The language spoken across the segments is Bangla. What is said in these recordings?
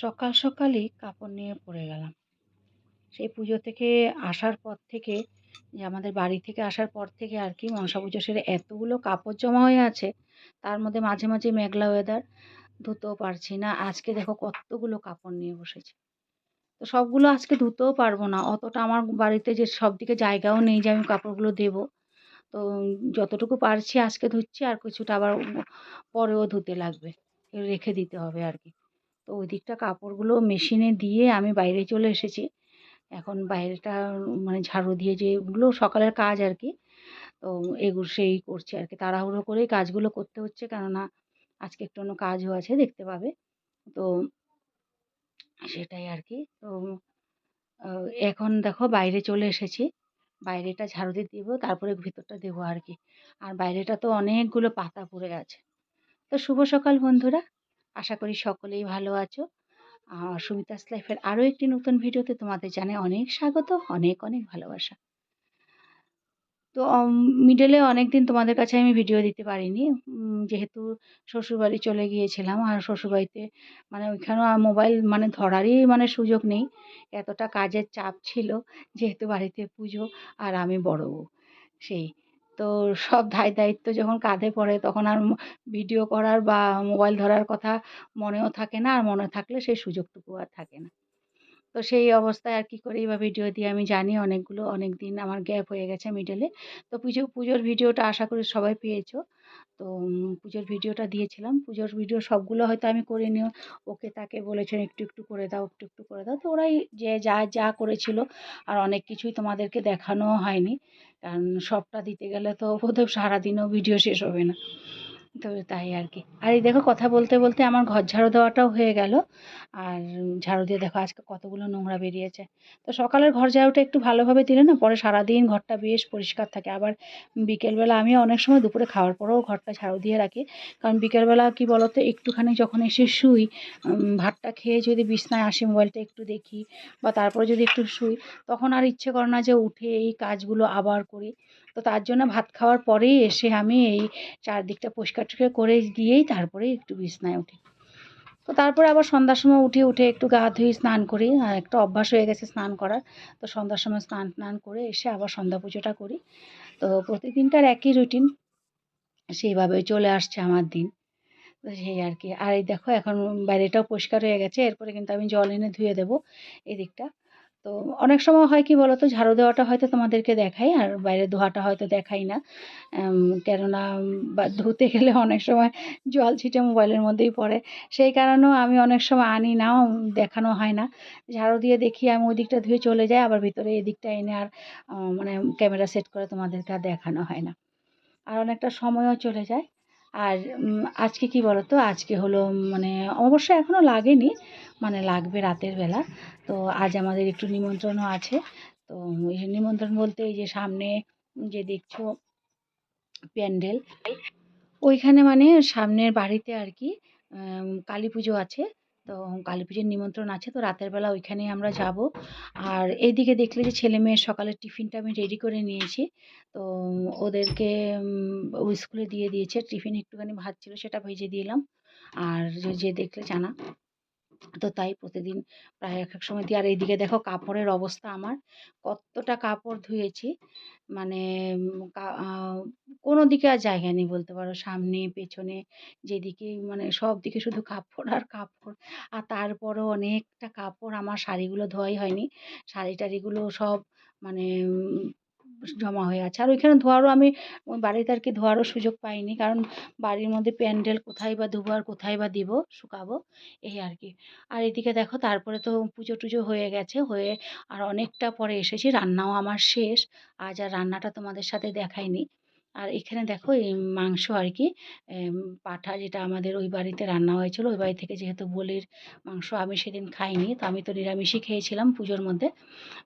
সকাল সকালই কাপড় নিয়ে পড়ে গেলাম। সেই পুজো থেকে আসার পর থেকে যে আমাদের বাড়ি থেকে আসার পর থেকে আর কি মনসা পুজো সেরে এতগুলো কাপড় জমা হয়ে আছে, তার মধ্যে মাঝে মাঝে মেঘলা ওয়েদার ধুতেও পারছি না। আজকে দেখো কতগুলো কাপড় নিয়ে বসেছি। তো সবগুলো আজকে ধুতেও পারব না। অতটা আমার বাড়িতে যে সব দিকে জায়গাও নেই যে আমি কাপড়গুলো দেবো। তো যতটুকু পারছি আজকে ধুচ্ছি, আর কিছুটা আবার পরেও ধুতে লাগবে। রেখে দিতে হবে আর কি। তো ওই দিকটা কাপড়গুলো মেশিনে দিয়ে আমি বাইরে চলে এসেছি। এখন বাইরেটা মানে ঝাড়ু দিয়ে যেগুলো সকালের কাজ আর কি তো এগুলো সেই করছি আর কি তাড়াহুড়ো করেই কাজগুলো করতে হচ্ছে কেননা আজকে একটু অন্য কাজও আছে, দেখতে পাবে। তো সেটাই আর কি তো এখন দেখো বাইরে চলে এসেছি। বাইরেটা ঝাড়ু দিয়ে দেবো, তারপরে ভিতরটা দেবো আর কি আর বাইরেটা তো অনেকগুলো পাতা পড়ে আছে। তো শুভ সকাল বন্ধুরা। আশা করি সকলেই ভালো আছো। সুমিতাস লাইফের আরও একটি নতুন ভিডিওতে তোমাদের জানে অনেক স্বাগত, অনেক অনেক ভালোবাসা। তো মিডলে অনেক দিন তোমাদের কাছে আমি ভিডিও দিতে পারিনি। যেহেতু শ্বশুরবাড়ি চলে গিয়েছিলাম আর শ্বশুরবাড়িতে মানে ওইখানেও মোবাইল মানে ধরারই মানে সুযোগ নেই। এতটা কাজের চাপ ছিল, যেহেতু বাড়িতে পুজো আর আমি বড় সেই। তো সব দায় দায়িত্ব যখন কাঁধে পড়ে তখন আর ভিডিও করার বা মোবাইল ধরার কথা মনেও থাকে না আর মনে থাকলে সেই সুযোগটুকু আর থাকে না। তো সেই অবস্থায় আর কী করেই বা ভিডিও দিয়ে আমি জানি অনেকগুলো অনেক দিন আমার গ্যাপ হয়ে গেছে মিডলে তো পুজো, পুজোর ভিডিওটা আশা করি সবাই পেয়েছ। তো পুজোর ভিডিওটা দিয়েছিলাম। পুজোর ভিডিও সবগুলো হয়তো আমি করে নিও। ওকে তাকে বলেছেন, একটু একটু করে দাও, একটু একটু করে দাও। তো ওরাই যে, যা যা করেছিল আর অনেক কিছুই তোমাদেরকে দেখানোও হয়নি। কারণ সবটা দিতে গেলে তো বোধহয় সারাদিনও ভিডিও শেষ হবে না। তো তাই আর কি। আর এই দেখো কথা বলতে বলতে আমার ঘর ঝাড়ু দেওয়াটাও হয়ে গেল। আর ঝাড়ু দিয়ে দেখো আজকে কতগুলো নোংরা বেরিয়েছে। তো সকালের ঘর ঝাড়ুটা একটু ভালোভাবে দিলে না, পরে সারাদিন ঘরটা বেশ পরিষ্কার থাকে। আবার বিকেলবেলা আমি অনেক সময় দুপুরে খাওয়ার পরেও ঘরটা ঝাড়ু দিয়ে রাখি। কারণ বিকেলবেলা কি বলতো, একটুখানি যখন এসে শুই ভাতটা খেয়ে যদি বিছনায় আসি, মোবাইলটা একটু দেখি বা তারপরে যদি একটু শুই, তখন আর ইচ্ছে করে না যে উঠে এই কাজগুলো আবার করি। তো তার জন্য ভাত খাওয়ার পরেই এসে আমি এই চারদিকটা পরিষ্কার টরিষ্কার করে দিয়েই তারপরে একটু বিছনায় উঠি। তো তারপরে আবার সন্ধ্যার সময় উঠে উঠে একটু গা ধুয়ে স্নান করি। আর একটা অভ্যাস হয়ে গেছে স্নান করার। তো সন্ধ্যার সময় স্নান স্নান করে এসে আবার সন্ধ্যা পুজোটা করি। তো প্রতিদিনটার একই রুটিন, সেইভাবে চলে আসছে আমার দিন। তো সেই আর কি। আর এই দেখো, এখন বাইরেটাও পরিষ্কার হয়ে গেছে। এরপরে কিন্তু আমি জল এনে ধুয়ে দেবো। এদিকটা তো অনেক সময় হয় কি বলো তো ঝাড়ু দেওয়াটা হয়তো তোমাদেরকে দেখাই, আর বাইরে ধোয়াটা হয়তো দেখাই না। কেননা, বা, ধুতে গেলে অনেক সময় জল ছিটে মোবাইলের মধ্যেই পড়ে। সেই কারণেও আমি অনেক সময় আনি নাও, দেখানো হয় না। ঝাড়ু দিয়ে দেখি আমি ওই দিকটা ধুয়ে চলে যাই, আবার ভিতরে এদিকটা এনে আর মানে ক্যামেরা সেট করে তোমাদেরকে আর দেখানো হয় না। আর অনেকটা সময়ও চলে যায়। আর আজকে কি বলো তো আজকে হলো মানে অবশ্য এখনও লাগেনি। মানে লাগবে রাতের বেলা। তো আজ আমাদের একটু নিমন্ত্রণও আছে। তো নিমন্ত্রণ বলতে এই যে সামনে যে দেখছ প্যান্ডেল, ওইখানে মানে সামনের বাড়িতে আর কি কালী পুজো আছে। তো কালী পুজোর নিমন্ত্রণ আছে। তো রাতের বেলা ওইখানেই আমরা যাব। আর এইদিকে দেখলে যে ছেলে মেয়ের সকালের টিফিনটা আমি রেডি করে নিয়েছি। তো ওদেরকে স্কুলে দিয়ে দিয়েছে। টিফিন একটুখানি ভাত ছিল, সেটা ভেজে দিলাম। আর যে দেখলে জানা তো তাই প্রতিদিন প্রায় এক এক সময় দিই আর এইদিকে দেখো কাপড়ের অবস্থা আমার, কতটা কাপড় ধুয়েছি। মানে কোনো দিকে আর জায়গা নেই বলতে পারো। সামনে, পেছনে যেদিকেই মানে সব দিকে শুধু কাপড় আর কাপড়। আর তারপরেও অনেকটা কাপড় আমার শাড়িগুলো ধোয়াই হয়নি। শাড়ি টাড়িগুলো সব মানে জমা হয়ে আছে। আর ওইখানে ধোয়ারও আমি বাড়িতে আর কি ধোয়ারও সুযোগ পাইনি। কারণ বাড়ির মধ্যে প্যান্ডেল কোথায় বা দেবো আর কোথায় বা দিব, শুকাবো, এই আর কি। আর এদিকে দেখো, তারপরে তো পুজো টুজো হয়ে গেছে, হয়ে আর অনেকটা পরে এসেছি। রান্নাও আমার শেষ। আজ আর রান্নাটা তোমাদের সাথে দেখাইনি। আর এখানে দেখো এই মাংস আর কি পাঠা যেটা আমাদের ওই বাড়িতে রান্না হয়েছিল, ওই বাড়ি থেকে যেহেতু বলির মাংস আমি সেদিন খাইনি, তো আমি তো নিরামিষই খেয়েছিলাম পুজোর মধ্যে।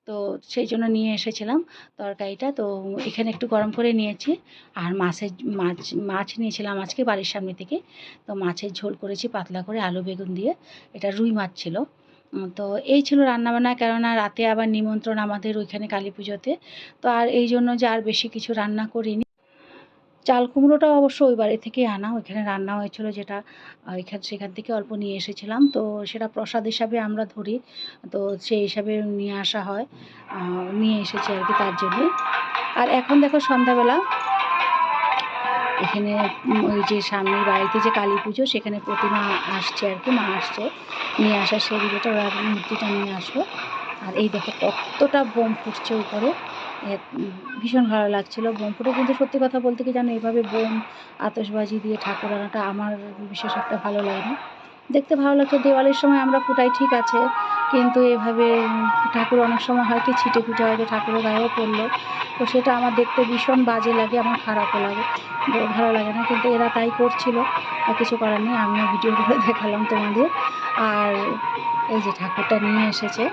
তো সেই জন্য নিয়ে এসেছিলাম তরকারিটা, তো এখানে একটু গরম করে নিয়েছি। আর মাছের, মাছ মাছ নিয়েছিলাম আজকে বাড়ির সামনে থেকে, তো মাছের ঝোল করেছি পাতলা করে আলু বেগুন দিয়ে, এটা রুই মাছ ছিল। তো এই ছিল রান্নাবান্না, কেননা রাতে আবার নিমন্ত্রণ আমাদের ওইখানে কালী পুজোতে, তো আর এই জন্য যে আর বেশি কিছু রান্না করিনি। চাল কুমড়োটা অবশ্য ওই বাড়ি থেকেই আনা, ওইখানে রান্না হয়েছিল যেটা ওইখান সেখান থেকে অল্প নিয়ে এসেছিলাম। তো সেটা প্রসাদ হিসাবে আমরা ধরি, তো সেই হিসাবে নিয়ে আসা হয় নিয়ে এসেছি আর কি তার জন্যই আর এখন দেখো সন্ধ্যাবেলা, এখানে ওই যে সামনের বাড়িতে যে কালী পুজো, সেখানে প্রতিমা আসছে আর কি, মা আসছে। নিয়ে আসার সেই ভিডিওটা ওরা মূর্তিটা নিয়ে আসলো। আর এই দেখো কতটা বোম ফুটছে উপরে। ভীষণ ভালো লাগছিল। বোম কিন্তু সত্যি কথা বলতে কি জানো, এভাবে বোম আতশবাজি দিয়ে ঠাকুর আনাটা আমার বিশেষ একটা ভালো লাগে না। দেখতে ভালো লাগছে, দেওয়ালির সময় আমরা ফুটাই ঠিক আছে, কিন্তু এভাবে ঠাকুর অনেক সময় হয় কি ছিটে ফুটে হয়তো ঠাকুরের গায়েও পড়ল। তো সেটা আমার দেখতে ভীষণ বাজে লাগে, আমার খারাপও লাগে ভালো লাগে না, কিন্তু এরা তাই করছিল, আর কিছু করার নেই, আমিও ভিডিও করে দেখালাম তোমাদের। আর এই যে ঠাকুরটা নিয়ে এসেছে,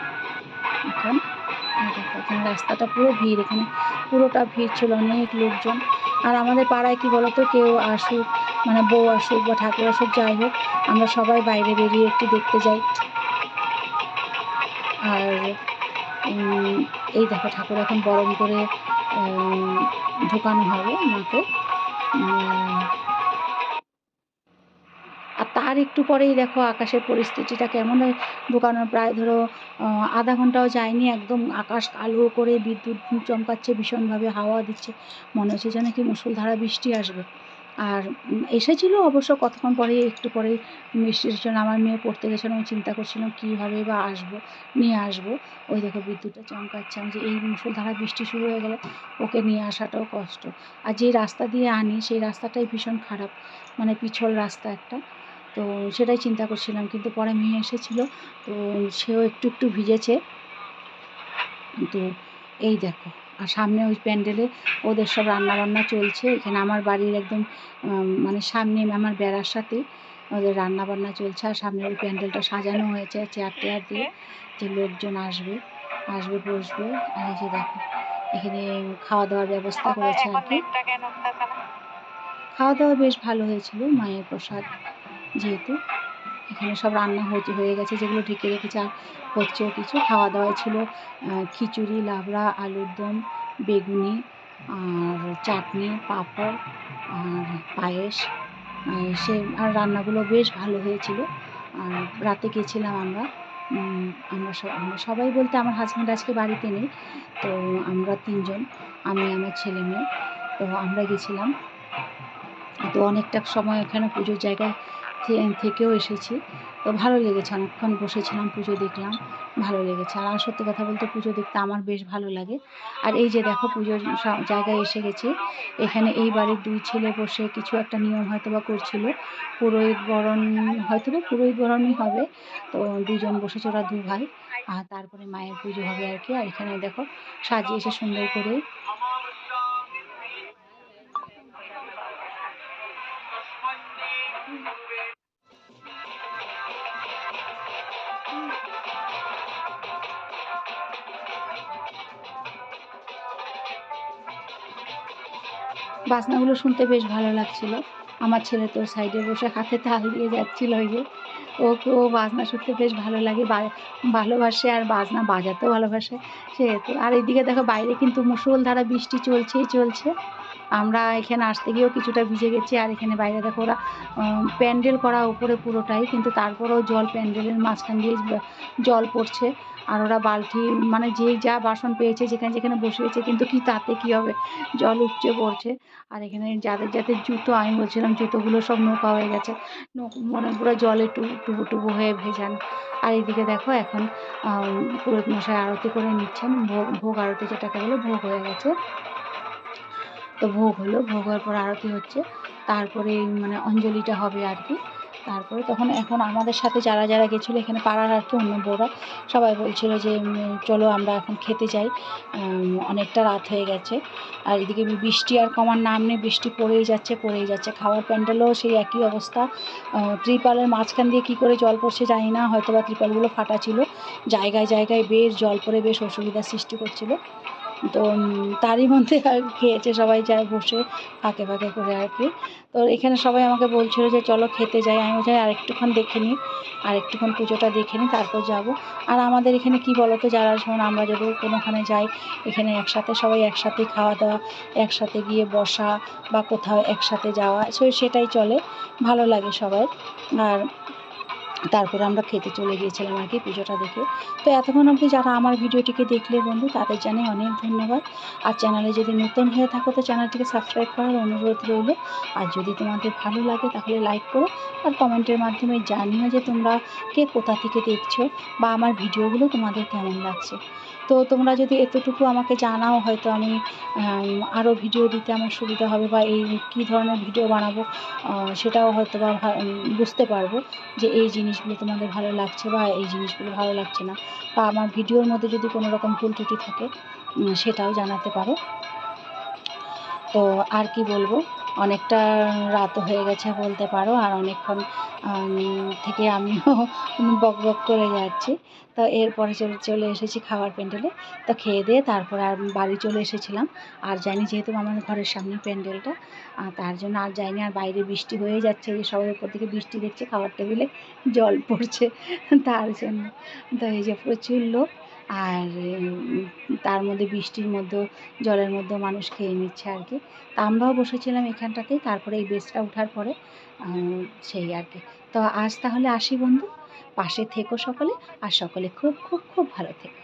এখন এখানে রাস্তাটা পুরো ভিড়, এখানে পুরোটা ভিড় ছিল অনেক লোকজন। আর আমাদের পাড়ায় কি বলতো, কেউ আসুক মানে বউ আসুক বা ঠাকুর আসুক, যাই হোক, আমরা সবাই বাইরে বেরিয়ে একটু দেখতে যাই। আর এই দেখো ঠাকুর এখন বরণ করে ঢোকানো হবে মাকে। আর একটু পরেই দেখো আকাশের পরিস্থিতিটা কেমন হয়। ঢোকানোর প্রায় ধরো আধা ঘন্টাও যায়নি, একদম আকাশ কালো করে বিদ্যুৎ চমকাচ্ছে, ভীষণভাবে হাওয়া দিচ্ছে। মনে হচ্ছে যেন কি মুষলধারা বৃষ্টি আসবে। আর এসেছিল অবশ্য কতক্ষণ পরে একটু পরেই বৃষ্টির জন্য আমার মেয়ে পড়তে গেছিল আমি চিন্তা করছিলাম কীভাবে বা আসব, নিয়ে আসব। ওই দেখো বিদ্যুৎটা চমকাচ্ছে, আমি যে এই মুষলধারা বৃষ্টি শুরু হয়ে গেলে ওকে নিয়ে আসাটাও কষ্ট। আর যে রাস্তা দিয়ে আনি, সেই রাস্তাটাই ভীষণ খারাপ মানে পিছল রাস্তা একটা। তো সেটাই চিন্তা করছিলাম কিন্তু পরে মেয়ে এসেছিল তো সেও একটু একটু ভিজেছে। তো এই দেখো আর সামনে ওই প্যান্ডেলে ওদের সব রান্নাবান্না চলছে এখানে আমার বাড়ির একদম মানে সামনে আমার বেড়ার সাথে ওদের রান্না বান্না চলছে আর সামনে ওই প্যান্ডেলটা সাজানো হয়েছে চেয়ার টেয়ার দিয়ে যে লোকজন আসবে আসবে বসবে আর এই যে দেখো এখানে খাওয়া দাওয়ার ব্যবস্থা করেছে আর কি। খাওয়া দাওয়া বেশ ভালো হয়েছিল মায়ের প্রসাদ যেহেতু এখানে সব রান্না হয়ে হয়ে গেছে, যেগুলো ঢেকে রেখেছে, আর হচ্ছেও কিছু। খাওয়া দাওয়া ছিল খিচুড়ি, লাবড়া, আলুর দম, বেগুনি, আর চাটনি, পাঁপড়, আর পায়েস। সে, আর রান্নাগুলো বেশ ভালো হয়েছিল। আর রাতে গেছিলাম আমরা আমরা সব আমরা সবাই বলতে আমার হাজব্যান্ড আজকে বাড়িতে নেই, তো আমরা তিনজন, আমি, আমার ছেলে, মেয়ে। তো আমরা গেছিলাম। তো অনেকটা সময় এখানে পুজোর জায়গায় থেকেও এসেছি। তো ভালো লেগেছে, অনেকক্ষণ বসেছিলাম, পুজো দেখলাম, ভালো লেগেছে। আর সত্যি কথা বলতে পুজো দেখতে আমার বেশ ভালো লাগে। আর এই যে দেখো পুজোর জায়গায় এসে গেছি। এখানে এই বাড়ির দুই ছেলে বসে কিছু একটা নিয়ম হয়তো বা করছিল। পুরোহিত বরণ হয়তো বা পুরোহিত বরণই হবে। তো দুজন বসেছে ওরা দু ভাই। আর তারপরে মায়ের পুজো হবে আর কি। আর এখানে দেখো সাজিয়েছে সুন্দর করে বাজনাগুলো শুনতে বেশ ভালো লাগছিল। আমার ছেলে তো সাইডে বসে হাতে তাল দিয়ে যাচ্ছিল ওই যে। ওকে ও বাজনা শুনতে বেশ ভালো লাগে ভালোবাসে আর বাজনা বাজাতেও ভালোবাসে। সেহেতু আর এদিকে দেখো বাইরে কিন্তু মুষলধারা বৃষ্টি চলছেই চলছে। আমরা এখানে আসতে গিয়েও কিছুটা ভিজে গেছি, আর এখানে বাইরে দেখো ওরা প্যান্ডেল করা উপরে পুরোটাই, কিন্তু তারপরেও জল প্যান্ডেলের মাঝখান দিয়ে জল পড়ছে। আর ওরা বালতি মানে যে যা বাসন পেয়েছে, যেখানে যেখানে বসিয়েছে কিন্তু কি তাতে কি হবে? জল উপচে পড়ছে। আর এখানে যাদের যাদের জুতো, আমি বলছিলাম জুতোগুলো সব নৌকা হয়ে গেছে। মানে পুরো জলে টুবু টুবু হয়ে ভেজান। আর এদিকে দেখো এখন পুরোহিত মশাই আরতি করে নিচ্ছেন, ভোগ ভোগ আরতি যেটাকে বলে, ভোগ হয়ে গেছে। তো ভোগ হলো। ভোগ হওয়ার পর আরতি হচ্ছে। তারপরে মানে অঞ্জলিটা হবে আর কি তারপরে তখন এখন আমাদের সাথে যারা যারা গেছিল, এখানে পাড়ার আর কি অন্য বউরা, সবাই বলছিল যে চলো আমরা এখন খেতে যাই। অনেকটা রাত হয়ে গেছে। আর এদিকে বৃষ্টি আর কমার নাম নেই, বৃষ্টি পড়েই যাচ্ছে পড়েই যাচ্ছে। খাওয়ার প্যান্ডেলও সেই একই অবস্থা। ত্রিপালের মাঝখান দিয়ে কী করে জল পড়ছে জানি না হয়তো বা ত্রিপালগুলো ফাটা ছিল। জায়গায় জায়গায় বেশ জল পড়ে, বেশ অসুবিধার সৃষ্টি করছিল। তো তারই মধ্যে আর খেয়েছে সবাই যায় বসে ফাঁকে ফাঁকে করে আর কি। তো এখানে সবাই আমাকে বলছিল যে, চলো খেতে যাই। আমি বলছি, আর একটুক্ষণ দেখে নিই আর একটুক্ষণ পুজোটা দেখে নিই তারপর যাব। আর আমাদের এখানে কি বলো তো যারা শোন, আমরা যদি কোনোখানে যাই, এখানে একসাথে সবাই একসাথে খাওয়া দাওয়া, একসাথে গিয়ে বসা বা কোথাও একসাথে যাওয়া সেটাই চলে, ভালো লাগে সবাই আর তারপরে আমরা খেতে চলে গিয়েছিলাম আর কি পুজোটা দেখে। তো এতক্ষণ অবধি যারা আমার ভিডিওটিকে দেখলে বন্ধু, তাদের জানাই অনেক ধন্যবাদ। আর চ্যানেলে যদি নতুন হয়ে থাকো, তো চ্যানেলটিকে সাবস্ক্রাইব করার অনুরোধ রইল। আর যদি তোমাদের ভালো লাগে, তাহলে লাইক করো। আর কমেন্টের মাধ্যমে জানিও যে তোমরা কে কোথা থেকে দেখছ বা আমার ভিডিওগুলো তোমাদের কেমন লাগছে। তো তোমরা যদি এতটুকু আমাকে জানাও, হয়তো আমি আরও ভিডিও দিতে আমার সুবিধা হবে বা এই কী ধরনের ভিডিও বানাবো সেটাও হয়তো বা বুঝতে পারব যে এই জিনিসগুলো তোমাদের ভালো লাগছে বা এই জিনিসগুলো ভালো লাগছে না। বা আমার ভিডিওর মধ্যে যদি কোনো রকম ভুল ত্রুটি থাকে সেটাও জানাতে পারো। তো আর কি বলব? অনেকটা রাত হয়ে গেছে বলতে পারো, আর অনেকক্ষণ থেকে আমিও বক বক করে যাচ্ছি। তো এরপরে চলে চলে এসেছি খাওয়ার প্যান্ডেলে। তো খেয়ে দিয়ে তারপর আর বাড়ি চলে এসেছিলাম। আর জানি যেহেতু আমাদের ঘরের সামনে প্যান্ডেলটা তার জন্য আর যাইনি আর বাইরে বৃষ্টি হয়ে যাচ্ছে যে সবাই উপর থেকে বৃষ্টি দেখছে খাবার টেবিলে জল পড়ছে তার জন্য। তো এই যে প্রচুর লোক আর তার মধ্যে বৃষ্টির মধ্যেও জলের মধ্যেও মানুষ খেয়ে নিচ্ছে আর কি। তা আমরাও বসেছিলাম এখানটাতেই, তারপরে এই বেসটা ওঠার পরে সেই আর কি। তো আজ তাহলে আসি বন্ধু, পাশে থেকো সকলে, আর সকলে খুব খুব খুব ভালো থেকো।